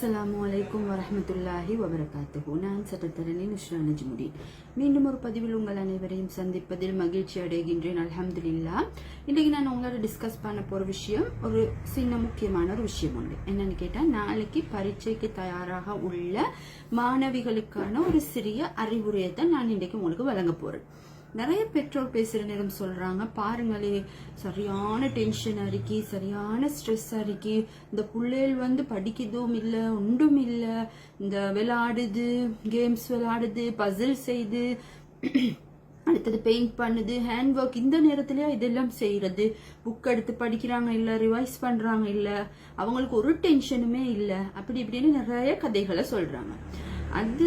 அஸ்லாம் அலைக்கும் வரமத்துல்லாஹி வபரகாத்துஹு நான் சட்டத்தரணி நுஷ்ரா நஜ்முடி. மீண்டும் ஒரு பதிவில் உங்கள் அனைவரையும் சந்திப்பதில் மகிழ்ச்சி அடைகின்றேன். அல்ஹம்துலில்லா. இன்றைக்கு நான் உங்களோட டிஸ்கஸ் பண்ண போகிற விஷயம் ஒரு சின்ன முக்கியமான ஒரு விஷயம் உண்டு. என்னன்னு கேட்டால் நாளைக்கு பரீட்சைக்கு தயாராக உள்ள மாணவிகளுக்கான ஒரு சிறிய அறிவுரையை தான் நான் இன்றைக்கு உங்களுக்கு வழங்க போகிறேன் நிறைய பெற்றோர் பேசுகிற நேரம் சொல்கிறாங்க பாருங்களே சரியான டென்ஷன் இருக்கி சரியான ஸ்ட்ரெஸ்ஸாக இருக்கி. இந்த பிள்ளைகள் வந்து படிக்கிறதும் இல்லை ஒன்றும் இல்லை. இந்த விளாடுது கேம்ஸ் விளாடுது பசில் செய்து அடுத்தது பெயிண்ட் பண்ணுது ஹேண்ட் ஒர்க் இந்த நேரத்திலேயே இதெல்லாம் செய்கிறது புக் எடுத்து படிக்கிறாங்க இல்லை ரிவைஸ் பண்ணுறாங்க இல்லை அவங்களுக்கு ஒரு டென்ஷனுமே இல்லை. அப்படி இப்படின்னு நிறைய கதைகளை சொல்கிறாங்க அது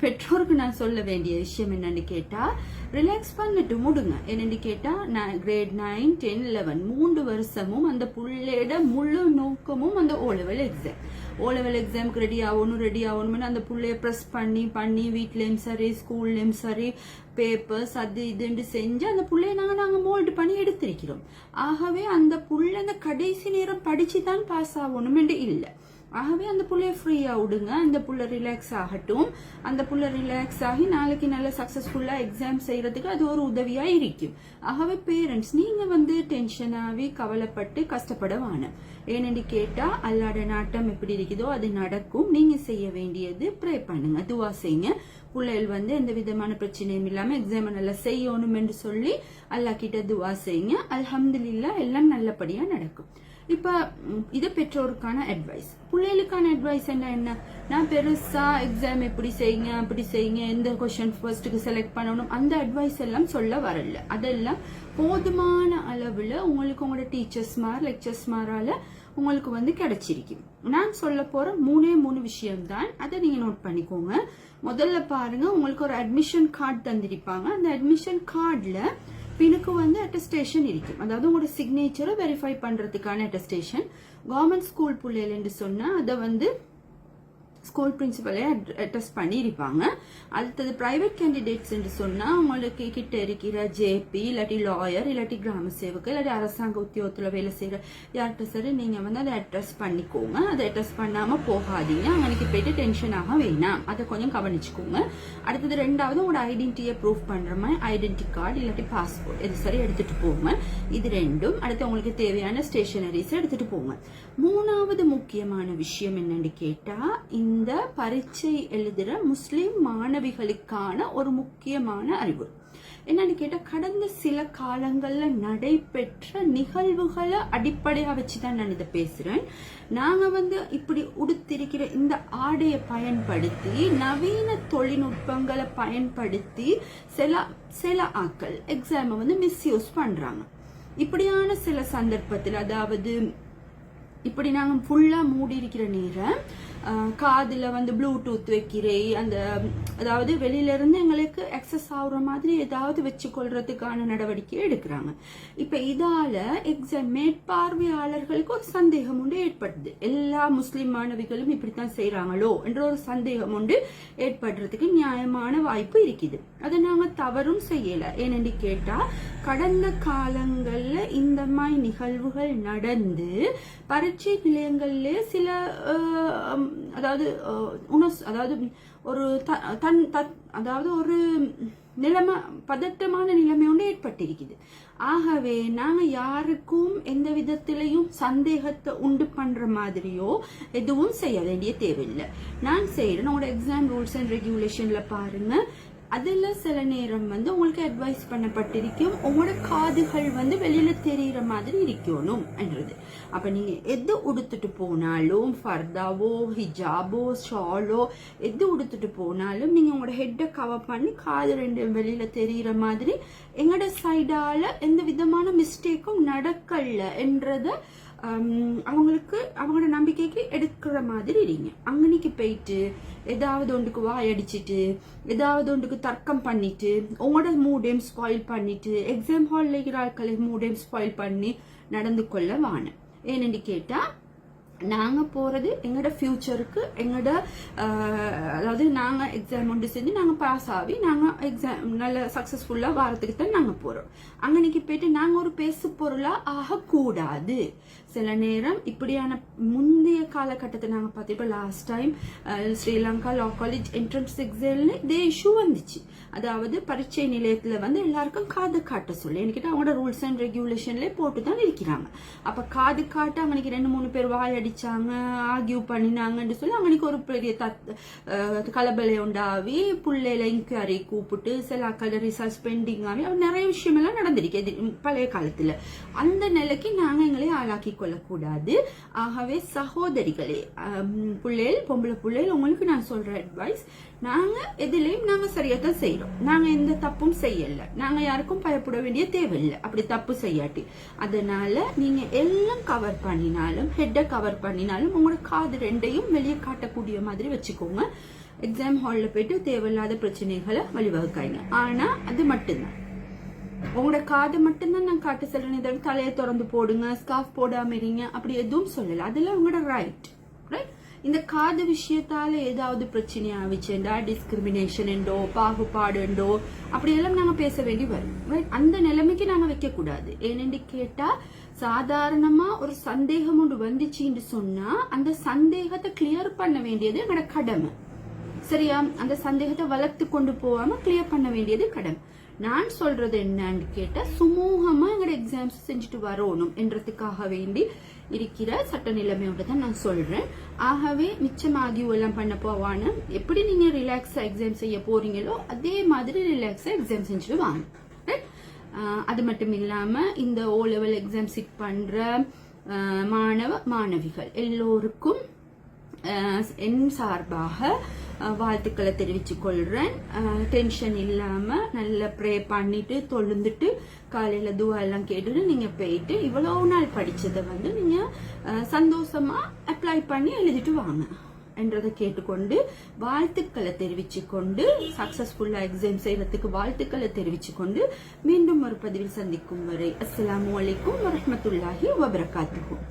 பெற்றோருக்கு நான் சொல்ல வேண்டிய விஷயம் என்னன்னு கேட்டா ரிலாக்ஸ் பண்ணிட்டு முடுங்க. என்னன்னு கேட்டா நான் கிரேட் நைன் டென் லெவன் மூன்று வருஷமும் அந்த புள்ளையோட முழு நோக்கமும் அந்த O level exam O level எக்ஸாமுக்கு ரெடி ஆகணும் ரெடி ஆகணும்னு அந்த புள்ளைய ப்ரெஸ் பண்ணி பண்ணி வீட்லேயும் சரி ஸ்கூல்லையும் சரி பேப்பர்ஸ் அது இதுன்னு செஞ்சு அந்த பிள்ளைய நாங்கள் நாங்கள் மோல்டு பண்ணி எடுத்திருக்கிறோம். ஆகவே அந்த புள்ள அந்த கடைசி நேரம் படிச்சு தான் பாஸ் ஆகணும்னு இல்லை. ஆகவே அந்த புள்ளைய ஃப்ரீயா விடுங்க. அந்த புள்ள ரிலாக்ஸ் ஆகட்டும். அந்த புள்ள ரிலாக்ஸ் ஆகி நாளைக்கு நல்ல சக்சஸ்ஃபுல்லா எக்ஸாம் செய்யறதுக்கு அது ஒரு உதவியா இருக்கும். ஆகவே பேரண்ட்ஸ் நீங்க வந்து டென்ஷனாகவே கவலைப்பட்டு கஷ்டப்பட வேணும் ஏனென்று கேட்டா அல்லாட நாட்டம் எப்படி இருக்குதோ அது நடக்கும். நீங்க செய்ய வேண்டியது ப்ரே பண்ணுங்க துவா செய்யுங்க. பிள்ளைகள் வந்து எந்த விதமான பிரச்சனையும் இல்லாம எக்ஸாம் நல்லா செய்யணும் என்று சொல்லி அல்லா கிட்ட துவா செய்யுங்க. அல்ஹம்துல்லா எல்லாம் நல்லபடியா நடக்கும். இப்ப இது பெற்றோருக்கான அட்வைஸ் பிள்ளைகளுக்கான அட்வைஸ் என்ன என்ன? நான் பெருசா எக்ஸாம் எப்படி செய்யுங்க அப்படி செய்யுங்க எந்த கொஸ்டின் ஃபர்ஸ்ட்டுக்கு செலக்ட் பண்ணணும் அந்த அட்வைஸ் எல்லாம் சொல்ல வரல. அதெல்லாம் போதுமான அளவுல உங்களுக்கு உங்களோட டீச்சர்ஸ் மார் லெக்சர்ஸ் மாரால உங்களுக்கு வந்து கிடைச்சிருக்கு நான் சொல்ல போற மூணே மூணு விஷயம் தான் அதை நீங்க நோட் பண்ணிக்கோங்க. முதல்ல பாருங்க உங்களுக்கு ஒரு அட்மிஷன் கார்டு தந்திருப்பாங்க. அந்த அட்மிஷன் கார்டுல பினுக்கு வந்து அட்டஸ்டேஷன் இருக்கும். அதாவது உங்களோட சிக்னேச்சரை வெரிஃபை பண்றதுக்கான அட்டஸ்டேஷன் கவர்மெண்ட் ஸ்கூல் பிள்ளைகள் என்று சொன்னா அதை வந்து ஸ்கூல் பிரின்சிபலே அட்ரஸ் பண்ணியிருப்பாங்க. அடுத்தது பிரைவேட் கேண்டிடேட்ஸ் என்று சொன்னால் அவங்களுக்கு கிட்ட இருக்கிற ஜேபி இல்லாட்டி லாயர் இல்லாட்டி கிராம சேவகர் இல்லாட்டி அரசாங்க உத்தியோகத்தில் வேலை செய்கிற யார்கிட்ட சரி நீங்கள் வந்து அதை அட்ரஸ் பண்ணிக்கோங்க. அதை அட்ரஸ் பண்ணாமல் போகாதீங்க. அவங்களுக்கு போயிட்டு டென்ஷன் ஆக வேணாம். அதை கொஞ்சம் கவனிச்சுக்கோங்க. அடுத்தது ரெண்டாவது உங்களோட ஐடென்டிட்டியை ப்ரூஃப் பண்ணுற மாதிரி ஐடென்டி கார்டு இல்லாட்டி பாஸ்போர்ட் இது சரி எடுத்துகிட்டு போங்க. இது ரெண்டும். அடுத்து உங்களுக்கு தேவையான ஸ்டேஷனரிஸ் எடுத்துகிட்டு போங்க. மூணாவது முக்கியமான விஷயம் என்னன்னு கேட்டால் இந்த இந்த பரீட்சை எழுதுற முஸ்லிம் மாணவிகளுக்கான ஒரு முக்கியமான அறிவு. என்னன்னு கேட்டா கடந்த சில காலங்கள்ல நடைபெற்ற நிகழ்வுகளை அடிப்படையா வச்சுதான் நான் இதை பேசுறேன். நாங்க வந்து இப்படி உடுத்திருக்கிற இந்த ஆடையை பயன்படுத்தி நவீன தொழில்நுட்பங்களை பயன்படுத்தி சில சில ஆக்கள் எக்ஸாமை வந்து மிஸ்யூஸ் பண்றாங்க. இப்படியான சில சந்தர்ப்பத்தில் அதாவது இப்படி நாங்கள் ஃபுல்லாக மூடி இருக்கிற நேரம் காதில் வந்து ப்ளூடூத் வைக்கிறேன். அந்த அதாவது வெளியில இருந்து எங்களுக்கு எக்ஸஸ் ஆகுற மாதிரி ஏதாவது வச்சுக்கொள்றதுக்கான நடவடிக்கை எடுக்கிறாங்க. இப்போ இதால எக்ஸாம் மேற்பார்வையாளர்களுக்கு ஒரு சந்தேகம் உண்டு ஏற்படுது. எல்லா முஸ்லீம் மாணவிகளும் இப்படித்தான் செய்கிறாங்களோ என்ற ஒரு சந்தேகம் உண்டு ஏற்படுறதுக்கு நியாயமான வாய்ப்பு இருக்குது. அதை நாங்கள் தவறும் செய்யலை. ஏனென்று கேட்டால் கடந்த காலங்களில் இந்த மாதிரி நிகழ்வுகள் நடந்து பரீட்சை நிலையங்களில் சில அதாவது உணஸ் அதாவது ஒரு த- தன் தத்- அதாவது ஒரு நிலைமை பதட்டமான நிலைமை ஒன்று ஏற்பட்டிருக்குது. ஆகவே நாங்கள் யாருக்கும் எந்த விதத்திலையும் சந்தேகத்தை உண்டு பண்ணுற மாதிரியோ எதுவும் செய்ய வேண்டிய தேவையில்லை. நான் செய்கிறேன் உங்களோட எக்ஸாம் ரூல்ஸ் அண்ட் ரெகுலேஷனில் பாருங்கள் அதில் சில நேரம் வந்து உங்களுக்கு அட்வைஸ் பண்ணப்பட்டிருக்கும். உங்களோட காதுகள் வந்து வெளியில தெரியுற மாதிரி இருக்கணும் என்றது. அப்ப நீங்க எது உடுத்துட்டு போனாலும் ஃபர்தாவோ ஹிஜாபோ ஷாலோ எது உடுத்துட்டு போனாலும் நீங்க உங்களோட ஹெட்டை கவர் பண்ணி காது ரெண்டு வெளியில தெரியுற மாதிரி எங்களோட சைடால எந்த விதமான மிஸ்டேக்கும் நடக்கல என்றதை அவங்களுக்கு அவங்களோட நம்பிக்கைக்கு எடுக்கிற மாதிரி இருங்க. அங்கனைக்கு போயிட்டு ஏதாவது ஒன்றுக்கு வாய் அடிச்சிட்டு ஏதாவது ஒன்றுக்கு தர்க்கம் பண்ணிட்டு உங்களோட மூடையும் ஸ்பாயில் பண்ணிட்டு எக்ஸாம் ஹாலில் இருக்கிற ஆட்களை மூடையும் ஸ்பாயில் பண்ணி நடந்து கொள்ள வானேன் ஏனென்று கேட்டால் நாங்கள் போகிறது எங்களோட ஃப்யூச்சருக்கு எங்களோட அதாவது நாங்கள் எக்ஸாம் ஒன்று செஞ்சு நாங்கள் பாஸ் ஆகி நாங்கள் எக்ஸாம் நல்ல சக்ஸஸ்ஃபுல்லாக வாரத்துக்கு தான் நாங்கள் போகிறோம் அங்கனைக்கு போயிட்டு நாங்கள் ஒரு பேசு பொருளாக ஆகக்கூடாது. சில நேரம் இப்படியான முந்தைய காலகட்டத்தை நாங்கள் பார்த்துப்போம் last time Sri Lanka law college entrance எக்ஸாம்னு இதே இஷ்யூ வந்துச்சு. அதாவது பரீட்சை நிலையத்தில் வந்து எல்லாருக்கும் காது காட்ட சொல்லி என்கிட்ட அவங்களோட ரூல்ஸ் அண்ட் ரெகுலேஷன்லேயே போட்டு தான் இருக்கிறாங்க. அப்போ காது காட்ட அவனுக்கு ரெண்டு மூணு பேர் வாய் அடிச்சாங்க ஆகியூ பண்ணினாங்கன்னு சொல்லி அவங்களுக்கு ஒரு பெரிய தத் கலபலை உண்டாவி பிள்ளையில இன்கொயரி கூப்பிட்டு சில அக்கட ரிசல்ட்ஸ் பெண்டிங் ஆகி அவர் நிறைய விஷயமெல்லாம் நடந்திருக்கு. பழைய காலத்துல. அந்த நிலைக்கு நாங்க எங்களை ஆளாக்கி கொள்ளக்கூடாது. ஆகவே சகோதரிகளே பிள்ளைகள் பொம்பளை பிள்ளைகள் உங்களுக்கு நான் சொல்ற அட்வைஸ் நாங்க எதுலேயும் நாங்க சரியா தான் செய்யறோம் நாங்க எந்த தப்பும் செய்யல. நாங்க யாருக்கும் பயப்பட வேண்டிய தேவையில்லை. அப்படி தப்பு செய்யாட்டி. அதனால நீங்க எல்லாம் கவர் பண்ணினாலும் ஹெட்டை கவர் பண்ணினாலும் உங்களோட காது ரெண்டையும் வெளியே காட்டக்கூடிய மாதிரி வச்சுக்கோங்க. எக்ஸாம் ஹால்ல போயிட்டு தேவையில்லாத பிரச்சனைகளை வழிவகுக்காங்க ஆனால் அது மட்டும்தான். உங்களோட காது மட்டும்தான் நான் காட்ட சொல்றேன். இதை தலையை திறந்து போடுங்க ஸ்கார்ஃப் போடாம இருங்க அப்படி எதுவும் சொல்லல. அதெல்லாம் உங்களோட ரைட் ரைட் இந்த காது விஷயத்தால ஏதாவது பிரச்சனை ஆவிச்சுண்டா டிஸ்கிரிமினேஷன் என்றோ பாகுபாடு என்றோ அப்படியெல்லாம் நாங்கள் பேச வேண்டி வரும் ரைட் அந்த நிலைமைக்கு நாங்கள் வைக்கக்கூடாது. ஏனென்று கேட்டால் சாதாரணமா ஒரு சந்தேகம் ஒன்று வந்துச்சுன்னு சொன்னா அந்த சந்தேகத்தை கிளியர் பண்ண வேண்டியது எங்களோட கடமை. சரியா? அந்த சந்தேகத்தை வளர்த்து கொண்டு போகாம கிளியர் பண்ண வேண்டியது கடமை. நான் சொல்றது என்னன்னு கேட்டா சுமூகமா எங்களோட எக்ஸாம்ஸ் செஞ்சுட்டு வரணும் என்றதுக்காக வேண்டி இருக்கிற சட்ட நிலைமையோட தான் நான் சொல்றேன். ஆகவே மிச்சமாகி எல்லாம் பண்ண போவான? எப்படி நீங்க ரிலாக்ஸா எக்ஸாம் செய்ய போறீங்களோ அதே மாதிரி ரிலாக்ஸா எக்ஸாம் செஞ்சுட்டு வாங்க. அது மட்டும் இல்லாமல் இந்த ஓ லெவல் எக்ஸாம் சிட் பண்ணுற மாணவ மாணவிகள் எல்லோருக்கும் என் சார்பாக வாழ்த்துக்களை தெரிவித்து கொள்கிறேன் டென்ஷன் இல்லாமல் நல்லா ப்ரே பண்ணிட்டு தொழுந்துட்டு காலையில் துவா எல்லாம் கேட்டுட்டு நீங்கள் போயிட்டு இவ்வளோ நாள் படித்ததை வந்து நீங்கள் சந்தோஷமாக சந்தோஷமா அப்ளை பண்ணி எழுதிட்டு வாங்க. என்றதை கேட்டுக்கொண்டு வாழ்த்துக்களை தெரிவிச்சு கொண்டு சக்சஸ்ஃபுல்லா எக்ஸாம் செய்யறதுக்கு வாழ்த்துக்களை தெரிவிச்சு கொண்டு மீண்டும் ஒரு பதிவில் சந்திக்கும் வரை அஸ்லாம் அலைக்கும் வரமத்துல்லாஹி வபரகாத்துக்கும்